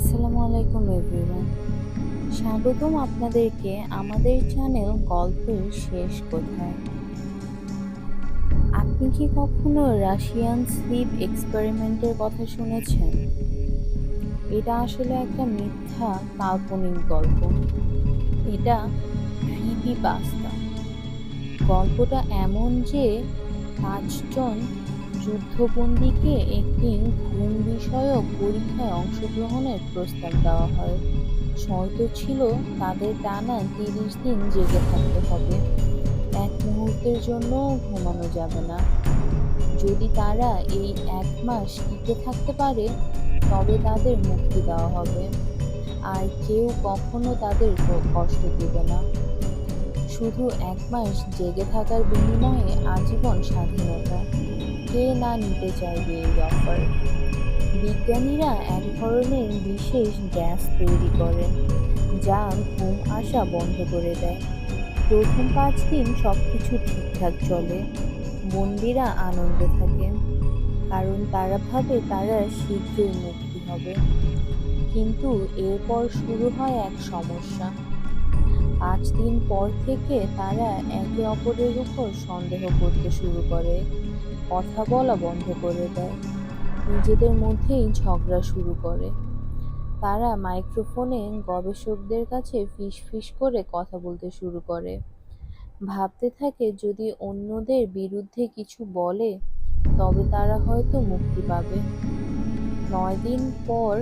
আসসালামু আলাইকুম এভরিওয়ান স্বাগতম আপনাদেরকে আমাদের চ্যানেল গল্পের শেষ কোথায়। আপনি কি কখনো রাশিয়ান স্লিপ এক্সপেরিমেন্টের কথা শুনেছেন? এটা আসলে একটা মিথ্যা, কাল্পনিক গল্প। এটা ক্রিপি পাস্তা গল্পটা এমন যে পাঁচজন যুদ্ধবন্দীকে একটি ঘুম বিষয়ক পরীক্ষায় অংশগ্রহণের প্রস্তাব দেওয়া হয়। শর্ত ছিল, তাদের টানা তিরিশ দিন জেগে থাকতে হবে। এক মুহূর্তের জন্য ঘুমানো যাবে না। যদি তারা এই এক মাস টিকে থাকতে পারে, তবে তাদের মুক্তি দেওয়া হবে। আর কেউ কখনো তাদের কষ্ট দেবে না। শুধু এক মাস জেগে থাকার বিনিময়ে আজীবন স্বাধীনতা। কে না নিতে চাইবে এই অফার। বিজ্ঞানীরা এক ধরনের বিশেষ গ্যাস তৈরি করেন, যা ঘুম আসা বন্ধ করে দেয়। প্রথম পাঁচ দিন সব কিছু ঠিকঠাক চলে বন্দিরা আনন্দে থাকে, কারণ তারা ভাবে তারা শীঘ্রই মুক্তি হবে। কিন্তু এরপর শুরু হয় এক সমস্যা। পাঁচ দিন পর থেকে তারা একে অপরের উপর সন্দেহ করতে শুরু করে। কথা বলা বন্ধ করে দেয়। নিজেদের মধ্যেই ঝগড়া শুরু করে। তারা মাইক্রোফোনে গবেষকদের কাছে ফিস ফিস করে কথা বলতে শুরু করে। ভাবতে থাকে যদি অন্যদের বিরুদ্ধে কিছু বলে, তবে তারা হয়তো মুক্তি পাবে। নয় দিন পর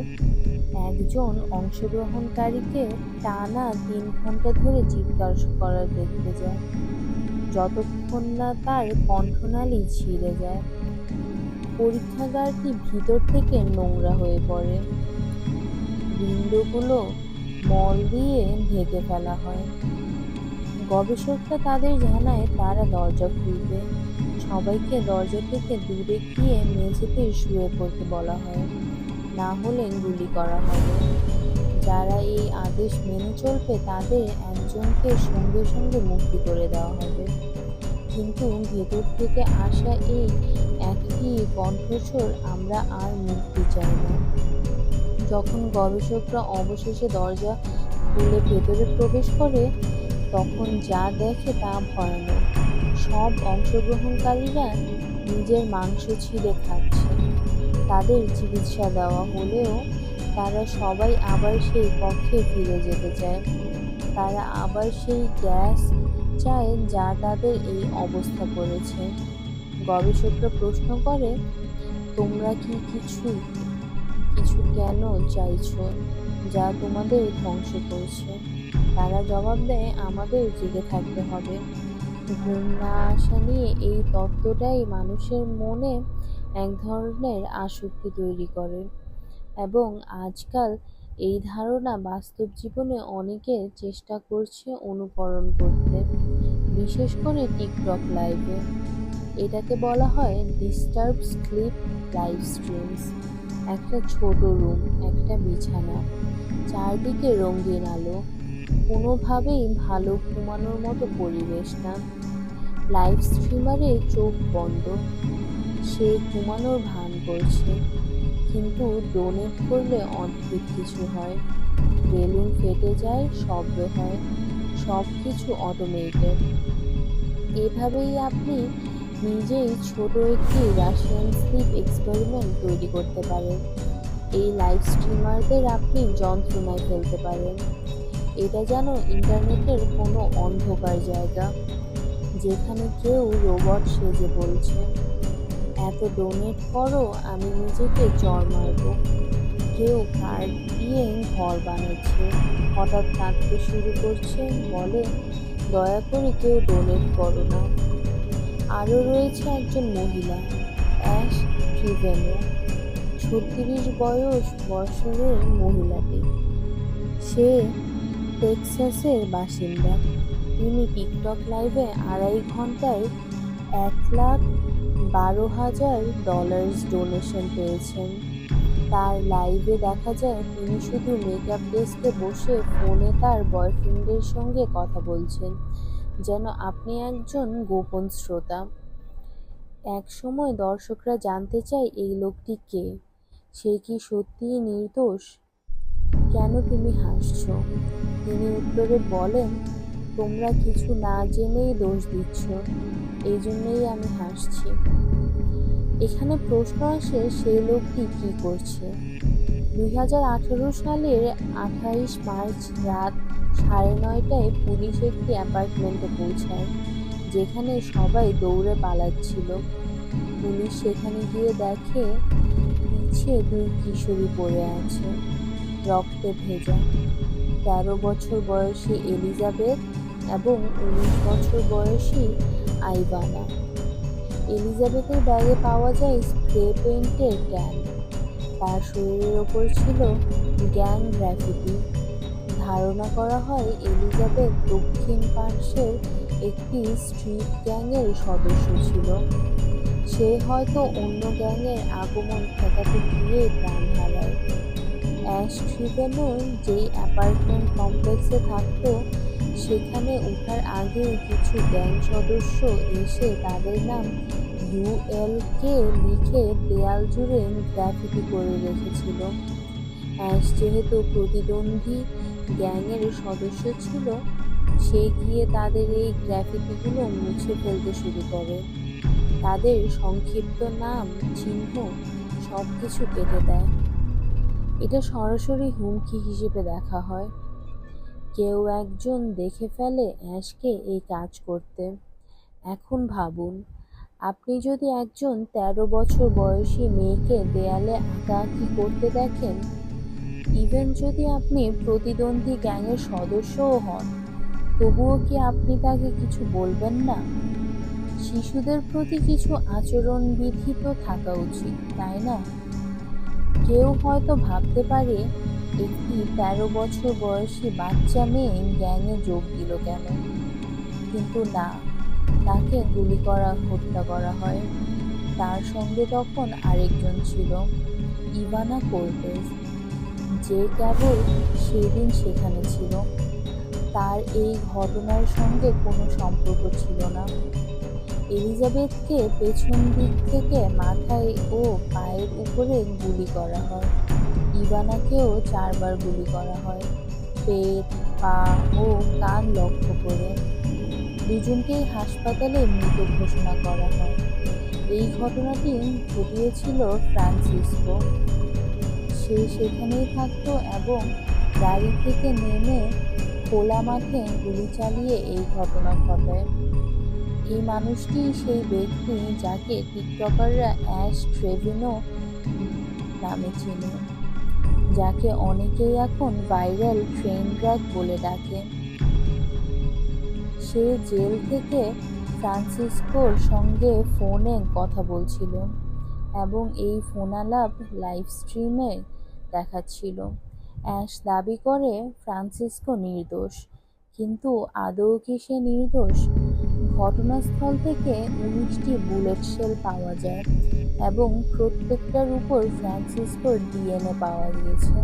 একজন অংশগ্রহণকারীকে টানা তিন ঘণ্টা ধরে চিৎকার করা দেখতে যায়। যতক্ষণ না তার কণ্ঠনালী ছিঁড়ে যায়। পরীক্ষাগারটি ভিতর থেকে নোংরা হয়ে পড়ে। উইন্ডোগুলো মল দিয়ে ঢেকে ফেলা হয়। গবেষকরা তাদের জানায়, তারা দরজা খুলবে। সবাইকে দরজা থেকে দূরে গিয়ে মেঝেতে শুয়ে পড়তে বলা হয়। না হলে গুলি করা হবে। যারা এই আদেশ মেনে চলবে, তাদের একজনকে সঙ্গে সঙ্গে মুক্তি করে দেওয়া হবে। কিন্তু ভেতর থেকে আসা এই একই কণ্ঠস্বর আমরা আর মুক্তি চাই না। যখন গবেষকরা অবশেষে দরজা খুলে ভেতরে প্রবেশ করে, তখন যা দেখে তা ভয়ানক। সব অংশগ্রহণকারীরা নিজের মাংস ছিঁড়ে খাচ্ছে। তাদের চিকিৎসা দেওয়া হলেও তারা সবাই আবার সেই কক্ষে ফিরে যেতে চায়। তারা আবার সেই গ্যাস চায় যা তাদের এই অবস্থা করেছে। গবেষকরা প্রশ্ন করে, তোমরা কি কিছু কিছু কেন চাইছো যা তোমাদের ধ্বংস করছে? তারা জবাব দেয়, আমাদের জেগে থাকতে হবে। ঘুম না আসা নিয়ে এই তত্ত্বটাই মানুষের মনে এক ধরনের আসক্তি তৈরি করে। এবং আজকাল এই ধারণা বাস্তব জীবনে অনেকে চেষ্টা করছে অনুকরণ করতে, বিশেষ করে টিকটক লাইভে। এটাকে বলা হয় ডিস্টার্ব স্লিপ লাইভ স্ট্রিমস একটা ছোট রুম, একটা বিছানা, চারদিকে রঙিন আলো, কোনোভাবেই ভালো ঘুমানোর মতো পরিবেশ না। লাইভ স্ট্রিমারে চোখ বন্ধ, সে ঘুমানোর ভান করছে। কিন্তু ডোনেট করলে অদ্ভুত কিছু হয়। বেলুন ফেটে যায়, শব্দ হয় সব কিছু অটোমেটেড এভাবেই আপনি নিজেই ছোট একটি রাশিয়ান স্লিপ এক্সপেরিমেন্ট তৈরি করতে পারেন। এই লাইভ স্ট্রিমারদের আপনি যন্ত্রণায় ফেলতে পারেন। এটা যেন ইন্টারনেটের কোনো অন্ধকার জায়গা, যেখানে কেউ রোবট সেজে বলছে। এত ডোনেট করো, আমি নিজেকে চর মারব। কেউ কার্ড দিয়ে ঘর বানাচ্ছে, হঠাৎ কাঁদতে শুরু করছে, বলে, দয়া করে কেউ ডোনেট করো না। আরও রয়েছে একজন মহিলা, অ্যাশ ট্রিভেনো ছত্রিশ বয়স বছরের মহিলাটি। সে টেক্সাসের বাসিন্দা। তিনি টিকটক লাইভে আড়াই ঘন্টায় এক লাখ বারো হাজার ডলার্স ডোনেশন পেয়েছেন। তার লাইভে দেখা যায়, তিনি শুধু মেকআপ ডেস্কে বসে ফোনে তার বয়ফ্রেন্ডের সঙ্গে কথা বলছেন, যেন আপনি একজন গোপন শ্রোতা। এক সময় দর্শকরা জানতে চায়, এই লোকটি কে? সে কি সত্যিই নির্দোষ? কেন তুমি হাসছ? তিনি উত্তরে বলেন, তোমরা কিছু না জেনেই দোষ দিচ্ছ। এই জন্যই আমি হাসছি। এখানে প্রশ্ন আসে সেই লোকটি কি করছে? দুই হাজার আঠারো সালের আঠাইশ মার্চ রাত সাড়ে নয়টায় পুলিশ একটি অ্যাপার্টমেন্টে পৌঁছায়, যেখানে সবাই দৌড়ে পালাচ্ছিল। পুলিশ সেখানে গিয়ে দেখে, পিছে দুই কিশোরী পড়ে আছে, রক্তে ভেজা। তেরো বছর বয়সী এলিজাবেথ এবং উনিশ বছর বয়সী আইবানা এলিজাবেথের ব্যাগে পাওয়া যায় স্প্রে পেন্টের ক্যান। তার শরীরের ওপর ছিল গ্যাং গ্রাফিটি ধারণা করা হয় এলিজাবেথ দক্ষিণ পার্শ্বের একটি স্ট্রিট গ্যাংয়ের সদস্য ছিল। সে হয়তো অন্য গ্যাংয়ের আগমন ঠেকাতে গিয়ে প্রাণ হারায়। অ্যাশ ট্রিবেনের যেই অ্যাপার্টমেন্ট কমপ্লেক্সে থাকতো সেখানে ওঠার আগে কিছু গ্যাং সদস্য এসে তাদের নাম ইউএলকে লিখে দেয়াল জুড়ে গ্রাফিটি করে রেখেছিল। অ্যাশ যেহেতু প্রতিদ্বন্দ্বী গ্যাংয়ের সদস্য ছিল, সে গিয়ে তাদের এই গ্রাফিটিগুলো মুছে ফেলতে শুরু করে। তাদের সংক্ষিপ্ত নাম, চিহ্ন সব কিছু কেটে দেয়। এটা সরাসরি হুমকি হিসেবে দেখা হয়। কেউ একজন দেখে ফেলে অ্যাশকে এই কাজ করতে। এখন ভাবুন, আপনি যদি একজন তেরো বছর বয়সী মেয়েকে দেয়ালে আঁকাআঁকি করতে দেখেন? ইভেন যদি আপনি প্রতিদ্বন্দ্বী গ্যাংয়ের সদস্যও হন, তবুও কি আপনি তাকে কিছু বলবেন না? শিশুদের প্রতি কিছু আচরণবিধি তো থাকা উচিত, তাই না? কেউ হয়তো ভাবতে পারে একটি তেরো বছর বয়সী বাচ্চা মেয়ে গ্যাংয়ে যোগ দিল কেন? কিন্তু না, তাকে গুলি করা, হত্যা করা হয়। তার সঙ্গে তখন আরেকজন ছিল, ইভানা কোর্টেস যে কেবল সেদিন সেখানে ছিল। তার এই ঘটনার সঙ্গে কোনো সম্পর্ক ছিল না। এলিজাবেথকে পেছন দিক থেকে মাথায় ও পায়ের উপরে গুলি করা হয়। ইভানাকেও চারবার গুলি করা হয়। পেট, পা ও কান লক্ষ্য করে দুজনকেই হাসপাতালে মৃত ঘোষণা করা হয়। এই ঘটনাটি ঘটিয়েছিল ফ্রান্সিসকো। সে সেখানেই থাকত এবং গাড়ি থেকে নেমে খোলা মাঠে গুলি চালিয়ে এই ঘটনা ঘটায়। এই মানুষটি সেই ব্যক্তি যাকে টিকটকাররা অ্যাশ ট্রেভিনো নামে চিনে। যাকে অনেকেই এখন ভাইরাল ট্রেন ড্র্যাক বলে ডাকে। সে জেল থেকে ফ্রান্সিসকোর সঙ্গে ফোনে কথা বলছিল এবং এই ফোনালাপ লাইভ স্ট্রিমে দেখাচ্ছিল। অ্যাশ দাবি করে, ফ্রান্সিসকো নির্দোষ। কিন্তু আদৌ কি সে নির্দোষ? ঘটনাস্থল থেকে উনিশটি বুলেট শেল পাওয়া যায় এবং প্রত্যেকটার উপর ফ্রান্সিসকোর ডিএনএ পাওয়া গিয়েছে।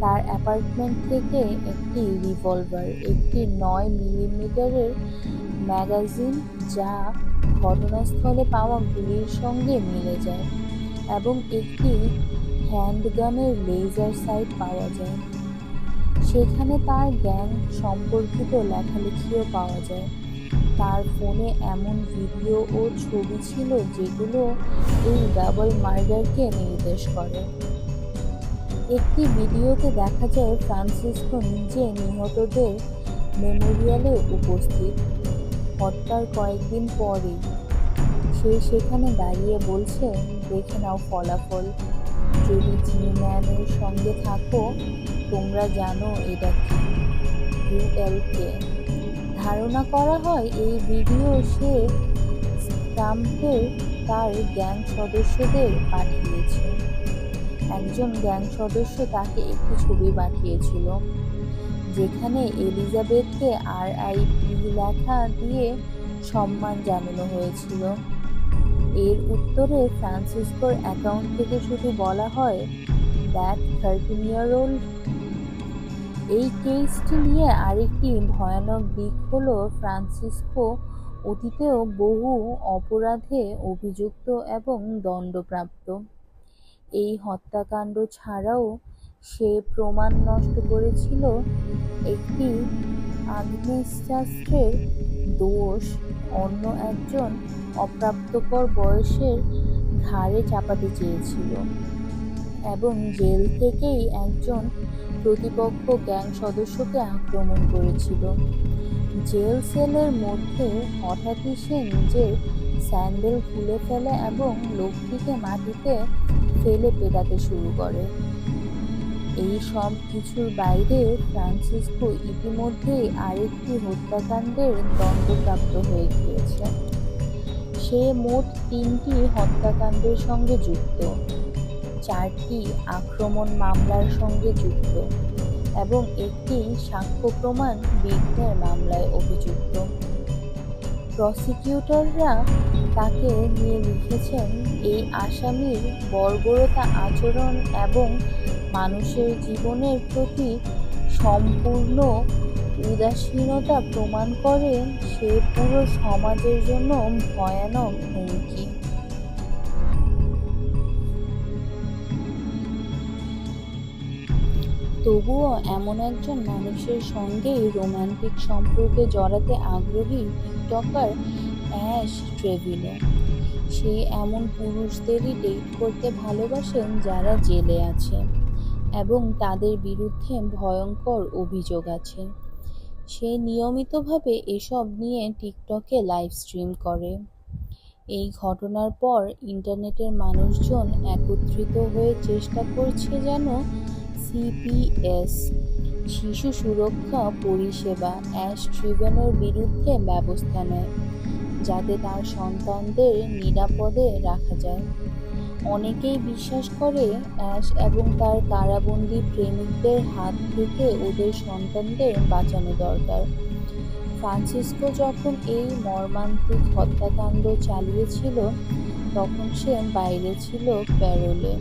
তার অ্যাপার্টমেন্ট থেকে একটি রিভলভার, একটি নয় মিলিমিটারের ম্যাগাজিন যা ঘটনাস্থলে পাওয়া গুলির সঙ্গে মিলে যায় এবং একটি হ্যান্ডগানের লেজার সাইট পাওয়া যায়। সেখানে তার গ্যাং সম্পর্কিত লেখালেখিও পাওয়া যায়। তার ফোনে এমন ভিডিও ও ছবি ছিল যেগুলো এই ডাবল মার্ডারকে নির্দেশ করে। একটি ভিডিওতে দেখা যায় ফ্রান্সিসকো নিজে নিহতদের মেমোরিয়ালে উপস্থিত, হত্যার কয়েকদিন পরেই। সে সেখানে দাঁড়িয়ে বলছে, দেখে নাও ফলাফল। যদি জিম্যানের সঙ্গে থাকো, তোমরা জানো এটা কি। ইউএলকে ধারণা করা হয়, এই ভিডিও সে ট্রাম্পের তার গ্যাং সদস্যদের পাঠিয়েছে। একজন গ্যাং সদস্য তাকে একটি ছবি পাঠিয়েছিল, যেখানে এলিজাবেথকে আর আই পি লেখা দিয়ে সম্মান জানানো হয়েছিল। এর উত্তরে ফ্রান্সিসকোর অ্যাকাউন্ট থেকে শুধু বলা হয়, দ্যাট থার্টিন ইয়ার ওল্ড এই কেসটি নিয়ে আরেকটি ভয়ানক দিক হল ফ্রান্সিসকো অতীতেও বহু অপরাধে অভিযুক্ত এবং দণ্ডপ্রাপ্ত। এই হত্যাকাণ্ড ছাড়াও সে প্রমাণ নষ্ট করেছিল একটি আগ্নেয়াস্ত্রের দোষ। অন্য একজন অপ্রাপ্তকর বয়সের ঘাড়ে চাপাতে চেয়েছিল এবং জেল থেকেই একজন প্রতিপক্ষ গ্যাং সদস্যকে আক্রমণ করেছিল। জেল সেলের মধ্যে হঠাৎই সে নিজের স্যান্ডেল খুলে ফেলে এবং লোকটিকে মাটিতে ফেলে পেটাতে শুরু করে। এই সব কিছুর বাইরে ফ্রান্সিসকো ইতিমধ্যেই আরেকটি হত্যাকাণ্ডের দণ্ডপ্রাপ্ত হয়ে গিয়েছে। সে মোট তিনটি হত্যাকাণ্ডের সঙ্গে যুক্ত। চারটি আক্রমণ মামলার সঙ্গে যুক্ত এবং একটি সাক্ষ্য প্রমাণ বিঘ্নের মামলায় অভিযুক্ত। প্রসিকিউটররা তাকে নিয়ে লিখেছেন, এই আসামির বর্বরতা আচরণ এবং মানুষের জীবনের প্রতি সম্পূর্ণ উদাসীনতা প্রমাণ করে সে পুরো সমাজের জন্য ভয়ানক হুমকি। তবুও এমন একজন মানুষের সঙ্গেই রোমান্টিক সম্পর্কে জড়াতে আগ্রহী টিকটকার অ্যাশ ট্রেভিলো। সে এমন পুরুষদেরই ডেট করতে ভালোবাসেন যারা জেলে আছে এবং তাদের বিরুদ্ধে ভয়ঙ্কর অভিযোগ আছে। সে নিয়মিতভাবে এসব নিয়ে টিকটকে লাইভ স্ট্রিম করে। এই ঘটনার পর ইন্টারনেটের মানুষজন একত্রিত হয়ে চেষ্টা করছে যেন সিপিএস শিশু সুরক্ষা পরিষেবা অ্যাশ ট্রিভেনের বিরুদ্ধে ব্যবস্থা নেয়, যাতে তার সন্তানদের নিরাপদে রাখা যায়। অনেকেই বিশ্বাস করে অ্যাশ এবং তার কারাবন্দী প্রেমিকদের হাত থেকে ওদের সন্তানদের বাঁচানো দরকার। ফ্রান্সিসকো যখন এই মর্মান্তিক হত্যাকাণ্ড চালিয়েছিল, তখন সে বাইরে ছিল প্যারোলে।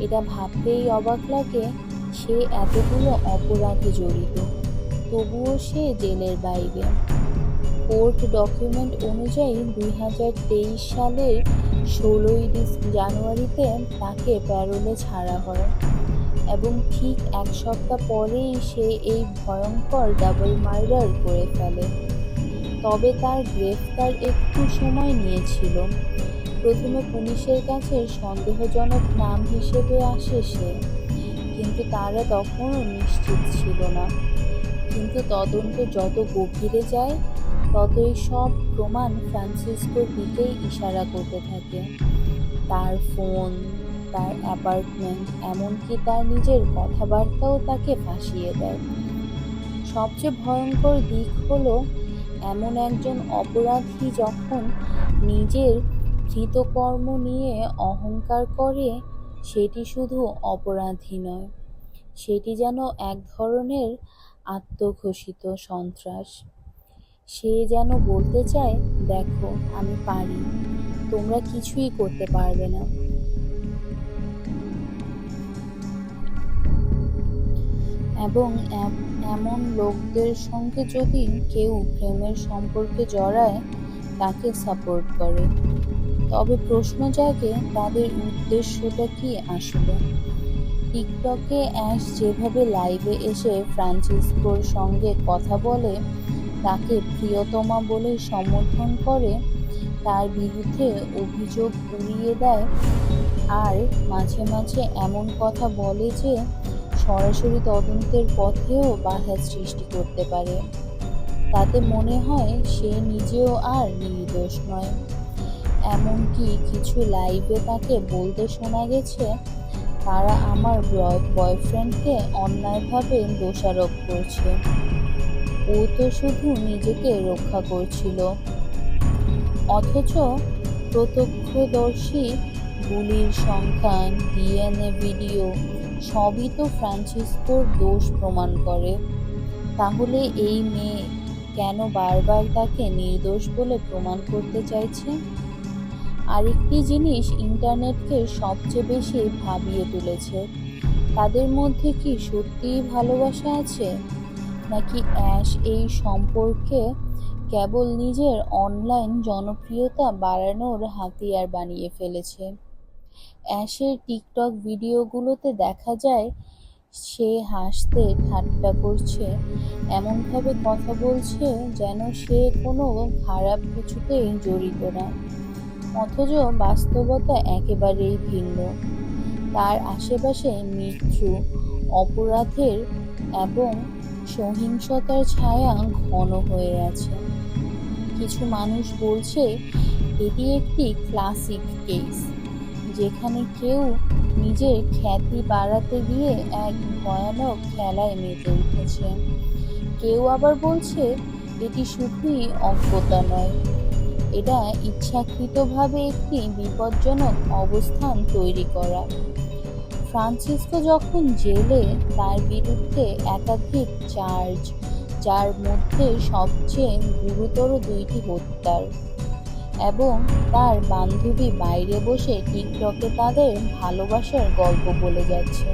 এটা ভাবতেই অবাক লাগে সে এতগুলো অপরাধে জড়িত। তবুও সে জেলের বাইরে। কোর্ট ডকুমেন্ট অনুযায়ী দুই হাজার তেইশ সালের ষোলোই জানুয়ারিতে তাকে প্যারোলে ছাড়া হয় এবং ঠিক এক সপ্তাহ পরেই সে এই ভয়ঙ্কর ডাবল মার্ডার করে ফেলে। তবে তার গ্রেফতার একটু সময় নিয়েছিল। প্রথমে পুলিশের কাছে সন্দেহজনক নাম হিসেবে আসে সে। কিন্তু তারা তখনও নিশ্চিত ছিল না। কিন্তু তদন্ত যত গভীরে যায়, ততই সব প্রমাণ ফ্রান্সিসকোর দিকেই ইশারা করতে থাকে। তার ফোন, তার অ্যাপার্টমেন্ট, এমনকি তার নিজের কথাবার্তাও তাকে ফাঁসিয়ে দেয়। সবচেয়ে ভয়ঙ্কর দিক হলো, এমন একজন অপরাধী যখন নিজের কৃতকর্ম নিয়ে অহংকার করে, সেটি শুধু অপরাধী নয়, সেটি যেন এক ধরনের আত্মঘোষিত সন্ত্রাস। সে যেন বলতে চায়, দেখো, আমি পারি, তোমরা কিছুই করতে পারবে না। এবং এমন লোকদের সঙ্গে যদি কেউ প্রেমের সম্পর্কে জড়ায়, তাকে সাপোর্ট করে। তবে প্রশ্ন জাগে তাদের উদ্দেশ্যটা কি আসলে টিকটকে অ্যাশ যেভাবে লাইভে এসে ফ্রান্সিসকোর সঙ্গে কথা বলে, তাকে প্রিয়তমা বলে সম্বোধন করে, তার বিরুদ্ধে অভিযোগ উড়িয়ে দেয়, আর মাঝে মাঝে এমন কথা বলে যে সরাসরি তদন্তের পথেও বাধা সৃষ্টি করতে পারে। তাতে মনে হয় সে নিজেও আর নির্দোষ নয়। এমনকি কিছু লাইভে তাকে বলতে শোনা গেছে, তারা আমার বয়ফ্রেন্ডকে অন্যায়ভাবে দোষারোপ করছে। ও তো শুধু নিজেকে রক্ষা করছিল। অথচ প্রত্যক্ষদর্শী গুলির সংখ্যান ডিএনএ ভিডিও, সবই তো ফ্রান্সিসকোর দোষ প্রমাণ করে। তাহলে এই মেয়ে কেন বারবার তাকে নির্দোষ বলে প্রমাণ করতে চাইছে? আরেকটি জিনিস ইন্টারনেটকে সবচেয়ে বেশি ভাবিয়ে তুলেছে। তাদের মধ্যে কি সত্যিই ভালোবাসা আছে? নাকি অ্যাশ এই সম্পর্কে কেবল নিজের অনলাইন জনপ্রিয়তা বাড়ানোর হাতিয়ার বানিয়ে ফেলেছে? অ্যাশের টিকটক ভিডিওগুলোতে দেখা যায়, সে হাসতে ঠাট্টা করছে, এমনভাবে কথা বলছে যেন সে কোনো খারাপ কিছুতেই জড়িত না। অথচ বাস্তবতা একেবারেই ভিন্ন। তার আশেপাশে মৃত্যু, অপরাধের এবং সহিংসতার ছায়া ঘন হয়ে আছে। কিছু মানুষ বলছে, এটি একটি ক্লাসিক কেস যেখানে কেউ নিজের খ্যাতি বাড়াতে গিয়ে এক ভয়ানক খেলায় মেতে উঠেছে। কেউ আবার বলছে, এটি শুধুই অজ্ঞতা নয়। এটা ইচ্ছাকৃতভাবে একটি বিপজ্জনক অবস্থান তৈরি করা ফ্রান্সিসকো যখন জেলে, তার বিরুদ্ধে একাধিক চার্জ, যার মধ্যে সবচেয়ে গুরুতর দুইটি হত্যার এবং তার বান্ধবী বাইরে বসে টিকটকে তাদের ভালোবাসার গল্প বলে যাচ্ছে।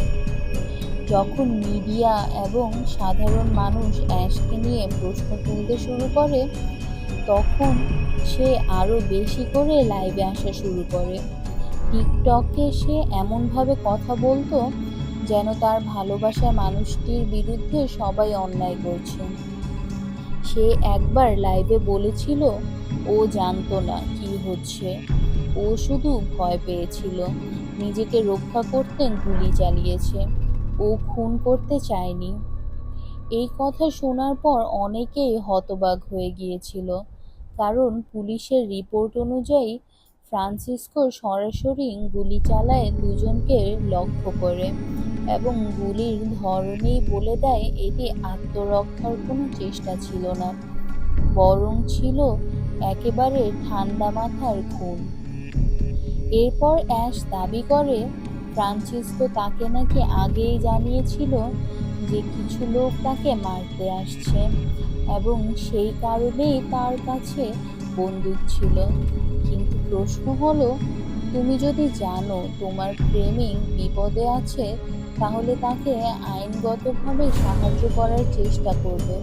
যখন মিডিয়া এবং সাধারণ মানুষ অ্যাশকে নিয়ে প্রশ্ন তুলতে শুরু করে তখন সে আরও বেশি করে লাইভে আসা শুরু করে। টিকটকে সে এমনভাবে কথা বলতো যেন তার ভালোবাসার মানুষটির বিরুদ্ধে সবাই অন্যায় করছে। সে একবার লাইভে বলেছিল, ও জানতো না কি হচ্ছে। ও শুধু ভয় পেয়েছিল। নিজেকে রক্ষা করতে গুলি চালিয়েছে। ও খুন করতে চায়নি। এই কথা শোনার পর অনেকেই হতবাক হয়ে গিয়েছিল। কারণ পুলিশের রিপোর্ট অনুযায়ী ফ্রান্সিসকো সরাসরি গুলি চালায় দুজনকে লক্ষ্য করে এবং গুলির ধরনেই বলে দেয় এটি আত্মরক্ষার কোনো চেষ্টা ছিল না, বরং ছিল একেবারে ঠান্ডা মাথার খুন। এরপর অ্যাশ দাবি করে, ফ্রান্সিসকো তাকে নাকি আগেই জানিয়েছিল যে কিছু লোক তাকে মারতে আসছে এবং সেই কারণেই তার কাছে বন্দুক ছিল। কিন্তু প্রশ্ন হলো, তুমি যদি জানো তোমার প্রেমিক বিপদে আছে, তাহলে তাকে আইনগতভাবে সাহায্য করার চেষ্টা করবে।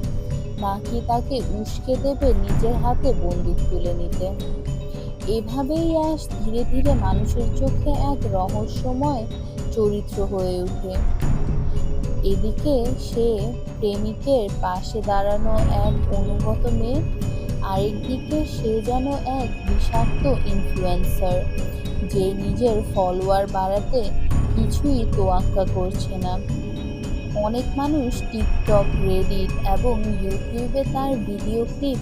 নাকি তাকে উস্কে দেবে নিজের হাতে বন্দুক তুলে নিতে? এভাবেই অ্যাশ ধীরে ধীরে মানুষের চোখে এক রহস্যময় চরিত্র হয়ে ওঠে। এদিকে সে প্রেমিকের পাশে দাঁড়ানো এক অনুগত মেয়ে, আরেকদিকে সে যেন এক বিষাক্ত ইনফ্লুয়েন্সার যে নিজের ফলোয়ার বাড়াতে কিছুই তোয়াক্কা করছে না। অনেক মানুষ টিকটক রেডিট এবং ইউটিউবে তার ভিডিও ক্লিপ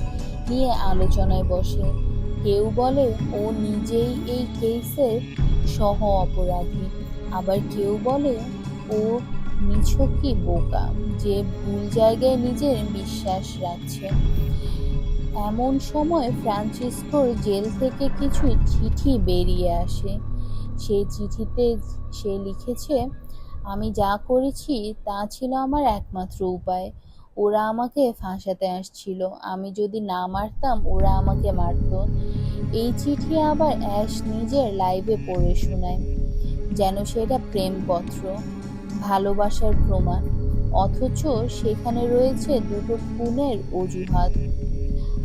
নিয়ে আলোচনায় বসে। কেউ বলে, ও নিজেই এই কেসের সহ অপরাধী আবার কেউ বলে, ও নিছকই বোকা? যে ভুল জায়গায় নিজের বিশ্বাস রাখছে। এমন সময় ফ্রান্সিসকোর জেল থেকে কিছু চিঠি বেরিয়ে আসে। সেই চিঠিতে সে লিখেছে, আমি যা করেছি, তা ছিল আমার একমাত্র উপায়। ওরা আমাকে ফাঁসাতে আসছিল। আমি যদি না মারতাম, ওরা আমাকে মারত। এই চিঠি আবার অ্যাশ নিজের লাইভে পড়ে শোনায়। যেন সেটা প্রেমপত্র। ভালোবাসার প্রমাণ। অথচ সেখানে রয়েছে দুটো খুনের অজুহাত।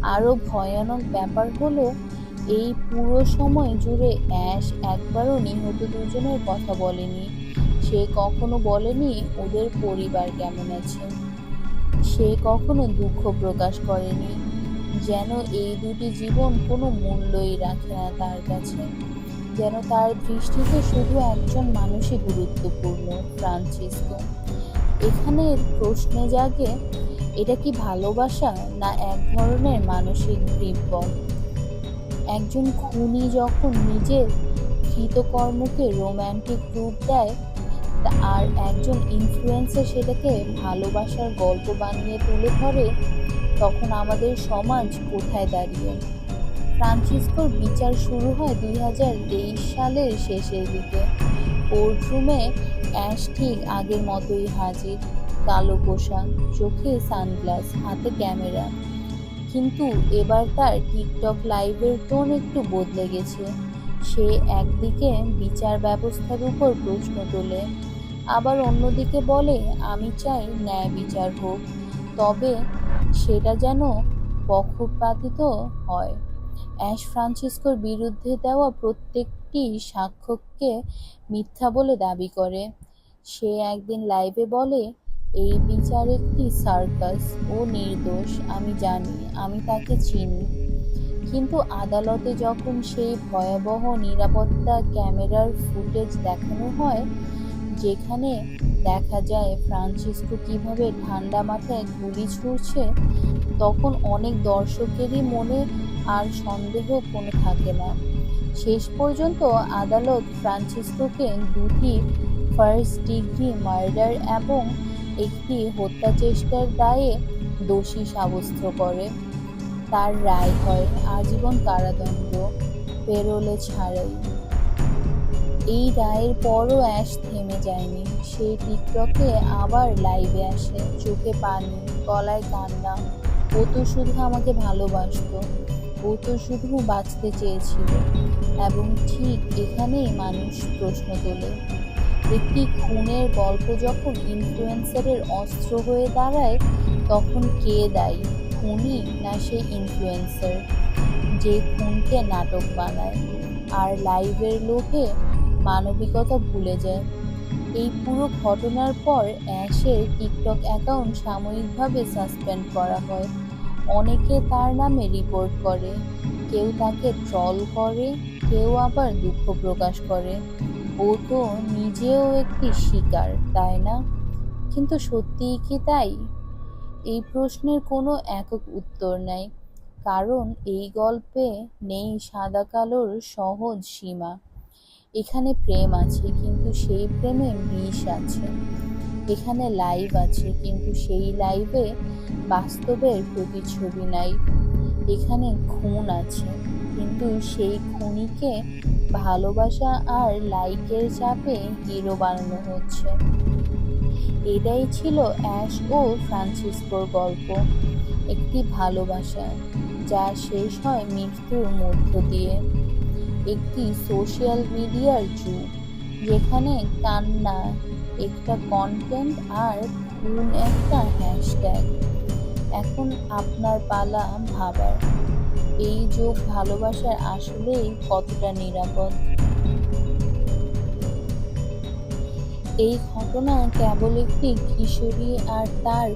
আরও ভয়ানক ব্যাপার হলো, এই পুরো সময় জুড়ে অ্যাশ একবারও নিহত দুজনের কথা বলেনি। সে কখনো বলেনি ওদের পরিবার কেমন আছে। সে কখনো দুঃখ প্রকাশ করেনি। যেন এই দুটি জীবন কোনো মূল্যই রাখে না তার কাছে। যেন তার দৃষ্টিতে শুধু একজন মানুষই গুরুত্বপূর্ণ, ফ্রান্সিসকো। এখানের প্রশ্নে জাগে, এটা কি ভালোবাসা না এক ধরনের মানসিক বিপদ একজন খুনি যখন নিজের কৃতকর্মকে রোম্যান্টিক রূপ দেয় আর একজন ইনফ্লুয়েন্সার সেটাকে ভালোবাসার গল্প বানিয়ে তুলে ধরে, তখন আমাদের সমাজ কোথায় দাঁড়িয়ে? ফ্রান্সিসকোর বিচার শুরু হয় দুই হাজার তেইশ সালের শেষের দিকে। কোর্টরুমে অ্যাশ ঠিক আগের মতোই হাজির, কালো পোশাক, চোখে সানগ্লাস, হাতে ক্যামেরা। কিন্তু এবার তার টিকটক লাইভের টোন একটু বদলে গেছে। সে একদিকে বিচার ব্যবস্থার উপর প্রশ্ন তোলে, আবার অন্যদিকে বলে, আমি চাই ন্যায় বিচার হোক। তবে সেটা যেন পক্ষপাতিত হয়। অ্যাশ ফ্রান্সিসকোর বিরুদ্ধে দেওয়া প্রত্যেকটি সাক্ষ্যকে মিথ্যা বলে দাবি করে। সে একদিন লাইভে বলে, এই বিচার একটি সার্কাস ও নির্দোষ, আমি জানি, আমি তাকে চিনি। কিন্তু আদালতে যখন সেই ভয়াবহ নিরাপত্তা ক্যামেরার ফুটেজ দেখানো হয়, যেখানে দেখা যায় ফ্রান্সিসকো কীভাবে ঠান্ডা মাথায় গুলি ছুড়ছে তখন অনেক দর্শকেরই মনে আর সন্দেহ কোনো থাকে না। শেষ পর্যন্ত আদালত ফ্রান্সিসকোকে দুটি ফার্স্ট ডিগ্রি মার্ডার এবং একটি হত্যা চেষ্টার দায়ে দোষী সাব্যস্ত করে। তার রায় হয় আজীবন কারাদণ্ড, পেরোলে ছাড়াই। এই রায়ের পরও অ্যাশ থেমে যায়নি। সে টিকটকে আবার লাইভে আসে, চোখে পানি, গলায় কান্না। ও তো শুধু আমাকে ভালোবাসত। ও তো শুধু বাঁচতে চেয়েছিল। এবং ঠিক এখানেই মানুষ প্রশ্ন তোলে। একটি খুনের গল্প যখন ইনফ্লুয়েন্সারের অস্ত্র হয়ে দাঁড়ায়, তখন কে দায়ী, খুনি না সে ইনফ্লুয়েন্সার যে খুনকে নাটক বানায়। আর লাইভের লোভে মানবিকতা ভুলে যায়। এই পুরো ঘটনার পর অ্যাশের টিকটক অ্যাকাউন্ট সাময়িকভাবে সাসপেন্ড করা হয়। অনেকে তার নামে রিপোর্ট করে, কেউ তাকে ট্রল করে, কেউ আবার দুঃখ প্রকাশ করে। ও তো নিজেও একটি শিকার, তাই না? কিন্তু সত্যিই কি তাই? এই প্রশ্নের কোনো একক উত্তর নাই, কারণ এই গল্পে নেই সাদা কালোর সহজ সীমা। এখানে প্রেম আছে, কিন্তু সেই প্রেমে বিষ আছে। এখানে লাইভ আছে, কিন্তু সেই লাইভে বাস্তবের প্রতিচ্ছবি নাই। এখানে খুন আছে, কিন্তু সেই খুনিকে ভালোবাসা আর লাইকের চাপে হিরো বানানো হচ্ছে। এটাই ছিল অ্যাশ ও ফ্রান্সিসকোর গল্প। একটি ভালোবাসা, যা শেষ হয় মৃত্যুর মধ্য দিয়ে। একটি সোশ্যাল মিডিয়ার যুগ, যেখানে কান্না, একটা কন্টেন্ট আর খুন একটা হ্যাশট্যাগ এখন আপনার পালা ভাবার। এই যোগ ভালোবাসার আসলেই কতটা নিরাপদ? এই ঘটনা কেবল একটি কিশোরী আর তার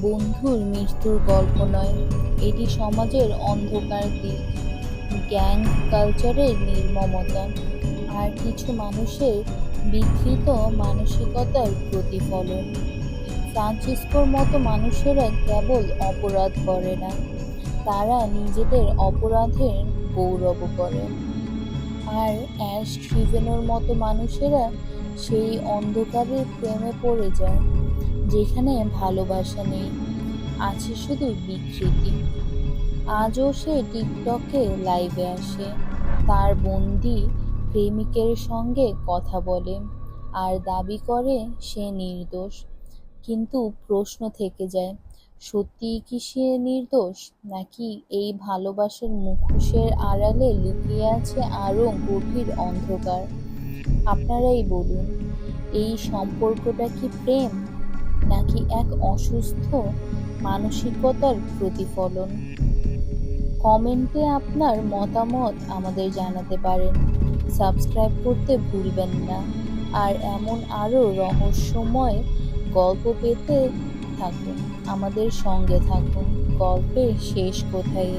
বন্ধুর মৃত্যুর গল্প নয়, এটি সমাজের অন্ধকার দিক, গ্যাং কালচারের নির্মমতা, আর কিছু মানুষের বিকৃত মানসিকতার প্রতিফলন। ফ্রান্সিসকোর মতো মানুষেরা কেবল অপরাধ করে না, তারা নিজেদের অপরাধের গৌরব করে। আর অ্যাশ ট্রিভেনোর মতো মানুষেরা সেই অন্ধকারের প্রেমে পড়ে যায়, যেখানে ভালোবাসা নেই, আছে শুধু বিকৃতি। আজও সে টিকটকে লাইভে আসে, তার বন্দি প্রেমিকের সঙ্গে কথা বলে, আর দাবি করে সে নির্দোষ। কিন্তু প্রশ্ন থেকে যায়, সত্যিই কি সে নির্দোষ? নাকি এই ভালোবাসার মুখোশের আড়ালে লুকিয়ে আছে আরও গভীর অন্ধকার? আপনারাই বলুন, এই সম্পর্কটা কি প্রেম, নাকি এক অসুস্থ মানসিকতার প্রতিফলন? কমেন্টে আপনার মতামত আমাদের জানাতে পারেন। সাবস্ক্রাইব করতে ভুলবেন না। আর এমন আরও রহস্যময় গল্প পেতে থাকুন আমাদের সঙ্গে থাকুন। গল্পের শেষ কোথায়